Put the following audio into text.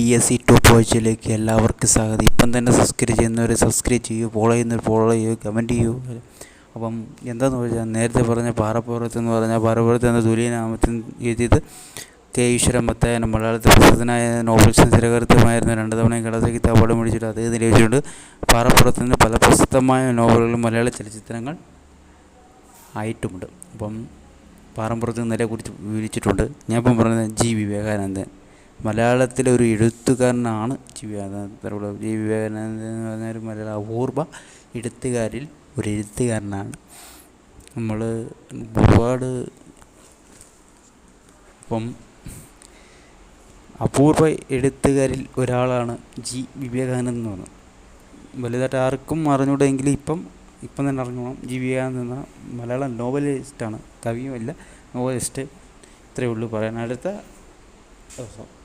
P S C ടു പോയിച്ചിലേക്ക് എല്ലാവർക്കും സ്വാഗതം. ഇപ്പം തന്നെ സബ്സ്ക്രൈബ് ചെയ്യുന്നവർ സബ്സ്ക്രൈബ് ചെയ്യൂ ഫോളോ ചെയ്യുന്നവർ ഫോളോ ചെയ്യൂ കമന്റ് ചെയ്യൂ. അപ്പം എന്താണെന്ന് വെച്ചാൽ നേരത്തെ പറഞ്ഞ പാറപ്പുറത്ത് എന്ന് പറഞ്ഞാൽ പാറപ്പുറത്ത് എന്ന തുല്യനാമത്തിൽ എഴുതിയത് കെ ഈശ്വരൻ മത്തായന മലയാളത്തിൽ പ്രസിദ്ധനായ നോവലിസ്റ്റ് തിരകൃത്യമായിരുന്ന രണ്ട് തവണ കടസ കിതാബ് അവാർഡ് മേടിച്ചിട്ട് അദ്ദേഹത്തിന് ലഭിച്ചിട്ടുണ്ട് പാറപ്പുറത്ത് നിന്ന് പല പ്രസിദ്ധമായ നോവലുകളും മലയാള ചലച്ചിത്രങ്ങൾ ആയിട്ടുമുണ്ട്. അപ്പം പാറമ്പുറത്ത് നിലയെ കുറിച്ച് വിവരിച്ചിട്ടുണ്ട്. ഞാൻ ഇപ്പം പറഞ്ഞത് ജി. വിവേകാനന്ദൻ. മലയാളത്തിലെ ഒരു എഴുത്തുകാരനാണ് ജി വിവേകാനന്ദ ജി വിവേകാനന്ദൻ എന്ന് പറഞ്ഞ ഒരു മലയാള അപൂർവ എഴുത്തുകാരിൽ ഒരു എഴുത്തുകാരനാണ്. നമ്മൾ ഒരുപാട് ഇപ്പം അപൂർവ എഴുത്തുകാരിൽ ഒരാളാണ് ജി വിവേകാനന്ദൻ എന്ന് പറഞ്ഞത്. വലുതായിട്ട് ആർക്കും അറിഞ്ഞൂടെങ്കിലും ഇപ്പം ഇപ്പം തന്നെ അറിഞ്ഞോളാം. ജി വിവേകാനന്ദൻ എന്ന മലയാളം നോവലിസ്റ്റാണ്. കവിയുമല്ല നോവലിസ്റ്റ്. ഇത്രയേ ഉള്ളൂ പറയാൻ. അടുത്ത ദിവസം.